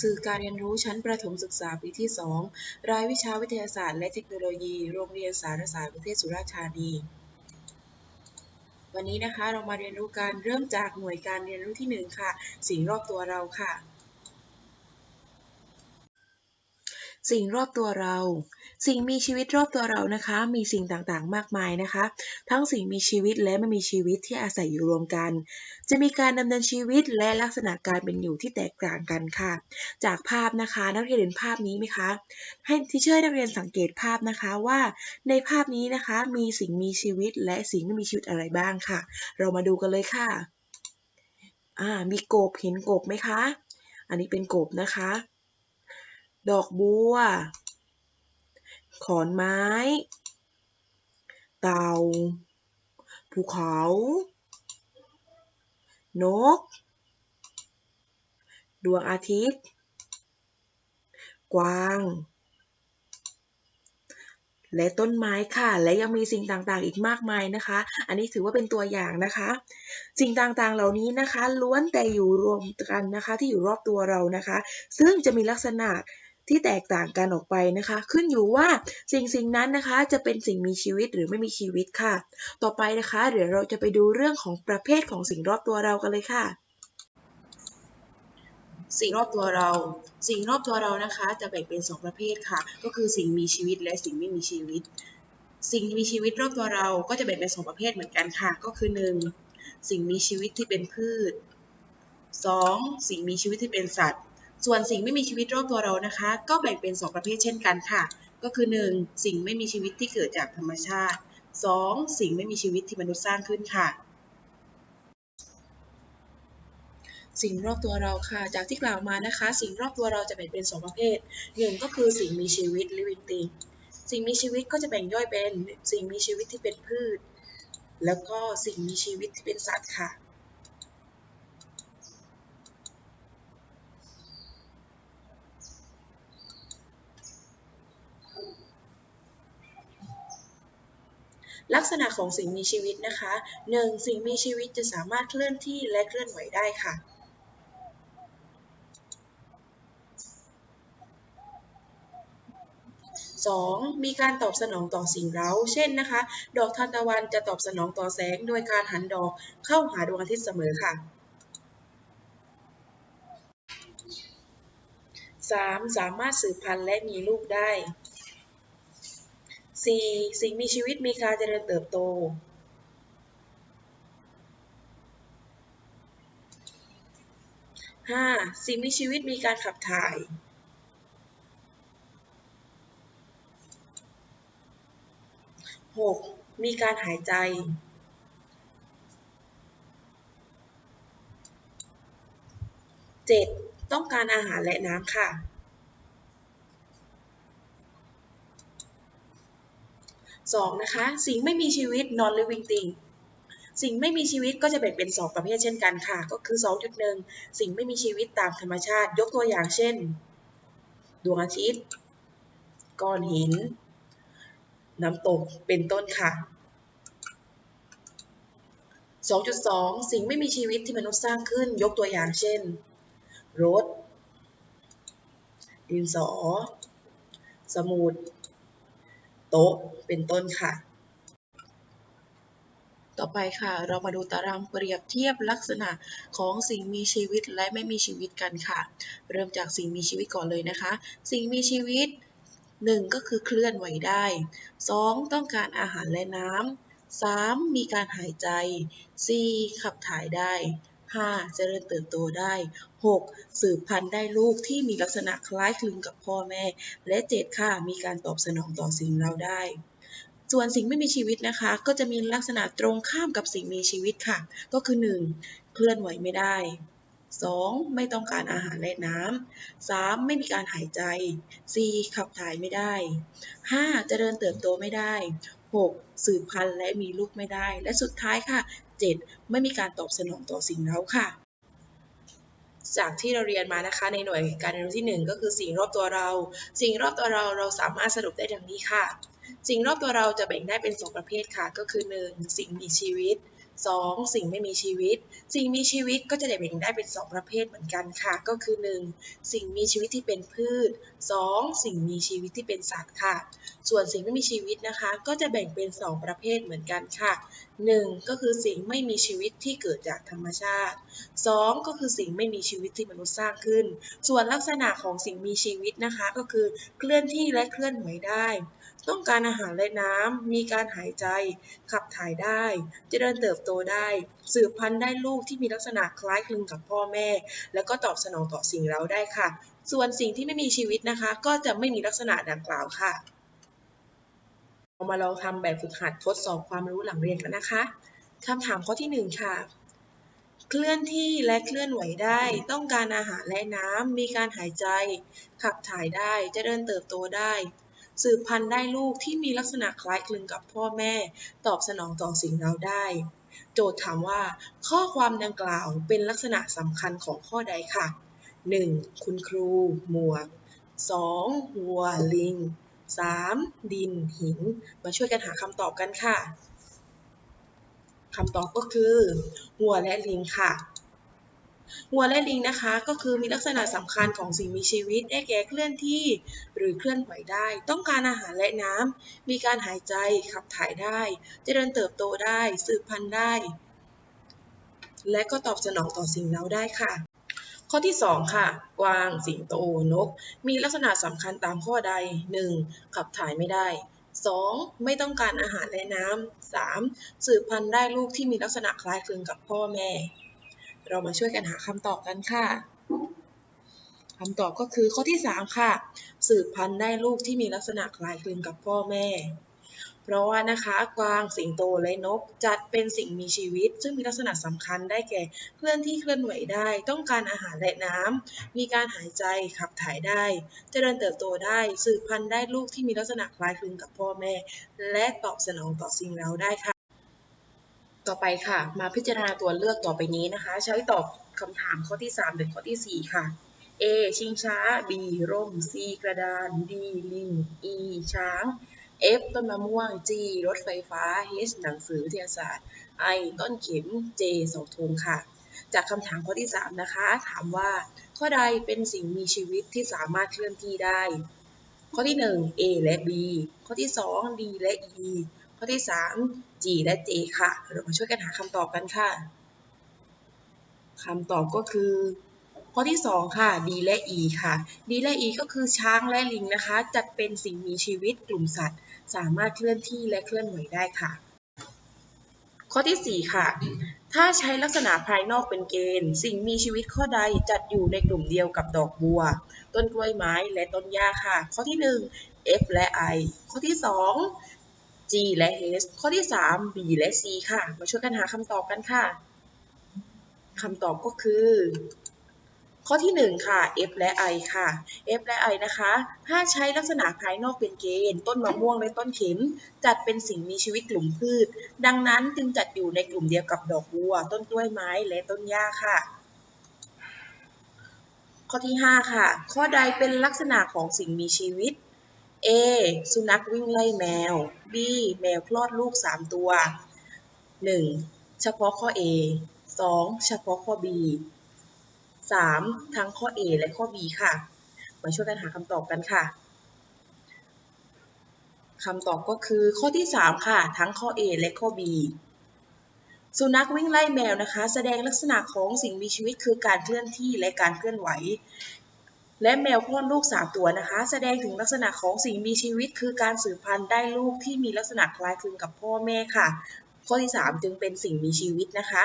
สื่อการเรียนรู้ชั้นประถมศึกษาปีที่ 2 รายวิชาวิทยาศาสตร์และเทคโนโลยี โรงเรียนสารศาสตร์ประเทศสุราษฎร์ธานี วันนี้นะคะเรามาเรียนรู้การเริ่มจากหน่วยการเรียนรู้ที่ 1 ค่ะ สิ่งรอบตัวเราค่ะ สิ่งรอบตัวเรา สิ่งมีชีวิตรอบตัวเรานะคะ มีสิ่งต่างๆ มากมายนะคะ ทั้งสิ่งมีชีวิตและไม่มีชีวิตที่อาศัยอยู่รวมกัน จะมีการดำเนินชีวิตและลักษณะการเป็นอยู่ที่แตกต่างกันค่ะ จากภาพนะคะ นักเรียนเห็นภาพนี้ไหมคะ ให้ที่เชื่อนักเรียนสังเกตภาพนะคะว่า ในภาพนี้นะคะ มีสิ่งมีชีวิตและสิ่งไม่มีชีวิตอะไรบ้างค่ะ เรามาดูกันเลยค่ะ อ่า มีกบเห็นกบไหมคะ อันนี้เป็นกบนะคะ ดอกบัว ขอนไม้ เต่า ภูเขา นก ดวงอาทิตย์ กวาง และต้นไม้ค่ะ และยังมีสิ่งต่างๆ อีกมากมายนะคะ อันนี้ถือว่าเป็นตัวอย่างนะคะ สิ่งต่างๆ เหล่านี้นะคะ ล้วนแต่อยู่รวมกันนะคะ ที่อยู่รอบตัวเรานะคะ ซึ่งจะมีลักษณะ ที่แตกต่างกันออกไปนะคะ ขึ้นอยู่ว่าสิ่งสิ่งนั้นนะคะ จะเป็นสิ่งมีชีวิตหรือไม่มีชีวิตค่ะ ต่อไปนะคะเดี๋ยวเราจะไปดูเรื่องของประเภทของสิ่งรอบตัวเรากันเลยค่ะ สิ่งรอบตัวเรา สิ่งรอบตัวเรานะคะ จะแบ่งเป็น 2 ประเภทค่ะ ก็คือสิ่งมีชีวิตและสิ่งไม่มีชีวิต สิ่งมีชีวิตรอบตัวเราก็จะแบ่งเป็น 2 ประเภทเหมือนกันค่ะ ก็คือ 1. สิ่งมีชีวิตที่เป็นพืช 2. สิ่งมีชีวิตที่เป็นสัตว์ ส่วนสิ่งไม่มีชีวิตรอบตัวเรานะคะ ก็แบ่งเป็น 2 ประเภทเช่นกันค่ะ ก็คือ 1. สิ่งไม่มีชีวิตที่เกิดจากธรรมชาติ 2. สิ่งไม่มีชีวิตที่มนุษย์สร้างขึ้นค่ะสิ่งรอบตัวเราค่ะ จากที่กล่าวมานะคะ สิ่งรอบตัวเราจะแบ่งเป็น 2 ประเภทหนึ่งก็คือสิ่งมีชีวิต living thing สิ่งมีชีวิตก็จะแบ่งย่อยเป็น สิ่งมีชีวิตที่เป็นพืช แล้วก็สิ่งมีชีวิตที่เป็นสัตว์ค่ะ ลักษณะของสิ่งมีชีวิตนะคะ 1. สิ่งมีชีวิตจะสามารถเคลื่อนที่และเคลื่อนไหวได้ค่ะ 2. มีการตอบสนองต่อสิ่งเร้า เช่นนะคะ ดอกทานตะวันจะตอบสนองต่อแสง โดยการหันดอกเข้าหาดวงอาทิตย์เสมอค่ะ 3. สามารถสืบพันธุ์และมีลูกได้ 4. สิ่งมีชีวิตมีการเจริญเติบโต 5. สิ่งมีชีวิตมีการขับถ่าย 6. มีการหายใจ 7. ต้องการอาหารและน้ำค่ะ 2. นะคะ สิ่งไม่มีชีวิต non living thing สิ่งไม่มีชีวิตก็จะแบ่งเป็น 2 ประเภทเช่นกันค่ะ ก็คือ 2.1 สิ่งไม่มีชีวิตตามธรรมชาติ ยกตัวอย่างเช่น ดวงอาทิตย์ ก้อนหิน น้ำตก เป็นต้นค่ะ 2.2 สิ่งไม่มีชีวิตที่มนุษย์สร้างขึ้น ยกตัวอย่างเช่น รถ ดินสอ สมุด โต๊ะ เป็นต้นค่ะ ต่อไปค่ะ เรามาดูตารางเปรียบเทียบลักษณะของสิ่งมีชีวิตและไม่มีชีวิตกันค่ะ เริ่มจากสิ่งมีชีวิตก่อนเลยนะคะ สิ่งมีชีวิต 1. ก็คือเคลื่อนไหวได้ 2. ต้องการอาหารและน้ำ 3. มีการหายใจ 4. ขับถ่ายได้ 5. เจริญเติบโตได้ 6. สืบพันธุ์ได้ลูกที่มีลักษณะคล้ายคลึงกับพ่อแม่ และ 7. ค่ะ มีการตอบสนองต่อสิ่งเราได้ ส่วนสิ่งไม่มีชีวิตนะคะ ก็จะมีลักษณะตรงข้ามกับสิ่งมีชีวิตค่ะ ก็คือ 1. เคลื่อนไหวไม่ได้ 2. ไม่ต้องการอาหารและน้ำ 3. ไม่มีการหายใจ 4. ขับถ่ายไม่ได้ 5. เจริญเติบโตไม่ได้ 6. สืบพันธุ์และมีลูกไม่ได้ และสุดท้ายค่ะ 7. ไม่มีการตอบสนองต่อสิ่งเร้าค่ะ จากที่เราเรียนมานะคะ ในหน่วยการเรียนรู้ที่ 1 ก็คือสิ่งรอบตัวเรา สิ่งรอบตัวเราเราสามารถสรุปได้ดังนี้ค่ะ สิ่งรอบตัวเราจะแบ่งได้เป็น 2 ประเภทค่ะ ก็คือ 1. สิ่งมีชีวิต 2. สิ่งไม่มีชีวิต สิ่งมีชีวิตก็จะแบ่งได้เป็น 2 ประเภทเหมือนกันค่ะ ก็คือ 1. สิ่งมีชีวิตที่เป็นพืช 2. สิ่งมีชีวิตที่เป็นสัตว์ค่ะ ส่วนสิ่งไม่มีชีวิตนะคะ ก็จะแบ่งเป็น 2 ประเภทเหมือนกันค่ะ 1. ก็คือสิ่งไม่มีชีวิตที่เกิดจากธรรมชาติ 2. ก็คือสิ่งไม่มีชีวิตที่มนุษย์สร้างขึ้น ส่วนลักษณะของสิ่งมีชีวิตนะคะก็คือเคลื่อนที่และเคลื่อนไหวได้ ต้องการอาหารและน้ำ มีการหายใจ ขับถ่ายได้ เจริญเติบโตได้ สืบพันธุ์ได้ลูกที่มีลักษณะคล้ายคลึงกับพ่อแม่ แล้วก็ตอบสนองต่อสิ่งเร้าได้ค่ะ ส่วนสิ่งที่ไม่มีชีวิตนะคะ ก็จะไม่มีลักษณะดังกล่าวค่ะ เรามาลองทำแบบฝึกหัดทดสอบความรู้หลังเรียนกันนะคะคำถามข้อที่ 1 ค่ะ เคลื่อนที่และเคลื่อนไหวได้ ต้องการอาหารและน้ำ มีการหายใจ ขับถ่ายได้ เจริญเติบโตได้ สืบพันธุ์ได้ลูกที่มีลักษณะคล้ายคลึงกับพ่อแม่ ตอบสนองต่อสิ่งเราได้ โจทย์ถามว่า ข้อความดังกล่าวเป็นลักษณะสำคัญของข้อใดค่ะ 1. คุณครู หมวก 2. วัว ลิง 3. ดินหิน มาช่วยกันหาคำตอบกันค่ะคำตอบก็คือวัวและลิงค่ะวัวและลิงนะคะก็คือมีลักษณะสำคัญของสิ่งมีชีวิตได้แก่เคลื่อนที่ หรือเคลื่อนไหวได้ ต้องการอาหารและน้ำมีการหายใจขับถ่ายได้ เจริญเติบโตได้ สืบพันธุ์ได้ และก็ตอบสนองต่อสิ่งเร้าได้ค่ะ ข้อที่ 2 ค่ะ กวาง สิงโต นก มีลักษณะสำคัญตามข้อใด 1. ขับถ่ายไม่ได้ 2. ไม่ต้องการอาหารและน้ำ 3. สืบพันธุ์ได้ลูกที่มีลักษณะคล้ายคลึงกับพ่อแม่ เรามาช่วยกันหาคำตอบกันค่ะคำตอบก็คือข้อที่ 3 ค่ะ สืบพันธุ์ได้ลูกที่มีลักษณะคล้ายคลึงกับพ่อแม่ เพราะว่านะคะกวางสิงโตและนกจัดเป็นสิ่งมีชีวิต ซึ่งมีลักษณะสำคัญได้แก่เคลื่อนที่เคลื่อนไหวได้ ต้องการอาหารและน้ำมีการหายใจขับถ่ายได้ เจริญเติบโตได้สืบพันธุ์ได้ลูกที่มีลักษณะคล้ายคลึงกับพ่อแม่ และตอบสนองต่อสิ่งเร้าได้ค่ะ ต่อไปค่ะ มาพิจารณาตัวเลือกต่อไปนี้นะคะ ใช้ตอบคำถามข้อที่ 3 หรือข้อทีสี่4 ค่ะ A ชิงช้า B ร่ม C กระดาน D ลิง E ช้าง F ต้นมะม่วง G รถไฟฟ้า H หนังสือวิทยาศาสตร์ I ต้นเข็ม J เสาธงค่ะ จากคำถามข้อที่ 3 นะคะ ถามว่า ข้อใดเป็นสิ่งมีชีวิตที่สามารถเคลื่อนที่ได้ ข้อที่ 1 A และ B ข้อที่ 2 D และ E ข้อที่ 3 G และ J ค่ะ เรามาช่วยกันหาคำตอบกันค่ะคำตอบก็คือ ข้อที่ 2 ค่ะ D และ E ค่ะ D และ E ก็คือช้างและลิงนะคะ จัดเป็นสิ่งมีชีวิตกลุ่มสัตว์ สามารถเคลื่อนที่และเคลื่อนไหวได้ค่ะ ข้อที่ 4 ค่ะ ถ้าใช้ลักษณะภายนอกเป็นเกณฑ์ สิ่งมีชีวิตข้อใดจัดอยู่ในกลุ่มเดียวกับดอกบัว ต้นกล้วยไม้และต้นหญ้าค่ะ ข้อที่ 1 F และ I ข้อที่ 2 G และ H ข้อที่ 3 B และ C ค่ะ มาช่วยกันหาคำตอบกันค่ะคำตอบก็คือ ข้อที่ 1 ค่ะ F และ I ค่ะ F และ I นะคะ ถ้าใช้ลักษณะภายนอกเป็นเกณฑ์ ต้นมะม่วงและต้นเข็ม จัดเป็นสิ่งมีชีวิตกลุ่มพืช ดังนั้นจึงจัดอยู่ในกลุ่มเดียวกับดอกบัว ต้นกล้วยไม้และต้นหญ้าค่ะ ข้อที่ 5 ค่ะ ข้อใดเป็นลักษณะของสิ่งมีชีวิต A สุนัขวิ่งไล่แมว B แมวคลอดลูก 3 ตัว 1. เฉพาะข้อ A 2. เฉพาะข้อ B 3. ทั้งข้อ A และข้อ B ค่ะ มาช่วยกันหาคำตอบกันค่ะคำตอบก็คือข้อที่ 3 ค่ะ ทั้งข้อ A และข้อ B สุนัขวิ่งไล่แมวนะคะ แสดงลักษณะของสิ่งมีชีวิตคือการเคลื่อนที่และการเคลื่อนไหว และแมวคลอดลูก3ตัวนะคะ แสดงถึงลักษณะของสิ่งมีชีวิตคือการสืบพันธุ์ได้ลูกที่มีลักษณะคล้ายคลึงกับพ่อแม่ค่ะ ข้อที่ 3 จึงเป็นสิ่งมีชีวิตนะคะ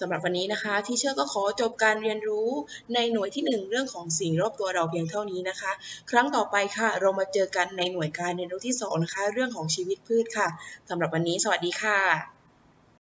สำหรับวันนี้นะคะที่เชื่อก็ขอจบการเรียนรู้ในหน่วยที่ 1 เรื่องของสิ่งรอบตัวเราเพียงเท่านี้นะคะ ครั้งต่อไปค่ะ เรามาเจอกันในหน่วยการเรียนรู้ที่2นะคะเรื่องของชีวิตพืชค่ะสำหรับวันนี้สวัสดีค่ะ